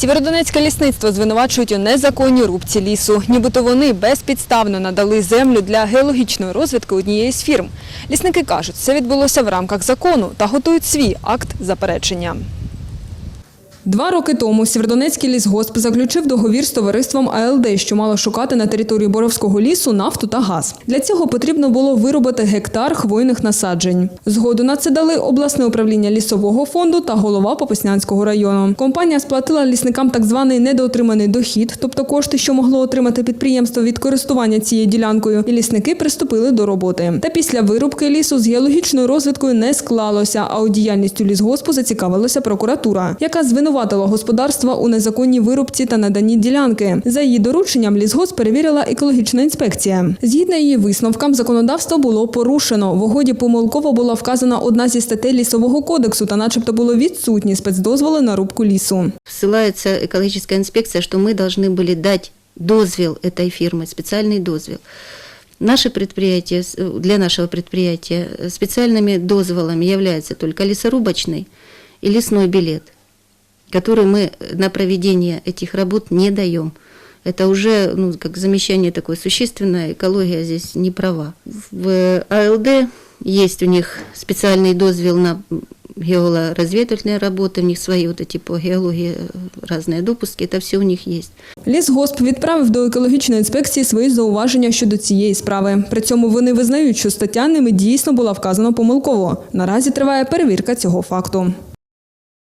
Сєвєродонецьке лісництво звинувачують у незаконній рубці лісу. Нібито вони безпідставно надали землю для геологічної розвідки однієї з фірм. Лісники кажуть, це відбулося в рамках закону та готують свій акт заперечення. Два роки тому Сєвєродонецький лісгосп заключив договір з товариством АЛД, що мало шукати на території Боровського лісу нафту та газ. Для цього потрібно було виробити гектар хвойних насаджень. Згоду на це дали обласне управління лісового фонду та голова Попаснянського району. Компанія сплатила лісникам так званий недоотриманий дохід, тобто кошти, що могло отримати підприємство від користування цією ділянкою, і лісники приступили до роботи. Та після вирубки лісу з геологічною розвідкою не склалося, а у діяльністю лісгоспу зацікавилася прокуратура, яка звинуватила господарства у незаконній вирубці та наданні ділянки. За її дорученням лісгосп перевірила екологічна інспекція. Згідно її висновкам, законодавство було порушено. В угоді помилково була вказана одна зі статей лісового кодексу, та, начебто, було відсутні спецдозволи на рубку лісу. ссылается экологическая инспекция, что мы должны были дать дозвел этой фирмы, специальный дозвел. Наше предприятие, с- для нашего предприятия э, специальными дозволами является только лесорубочный и лесной билет, который мы на проведение этих работ не даем. Это уже ну, как замещание такое существенное, экология здесь не права. В АЛД есть у них специальный дозвел на геолоразведывательные работы, у них свои вот эти по геологии э, разные допуски, это все у них есть. Лісгосп відправив до екологічної інспекції свої зауваження щодо цієї справи. При цьому вони визнають, що стаття ними дійсно була вказана помилково. Наразі триває перевірка цього факту.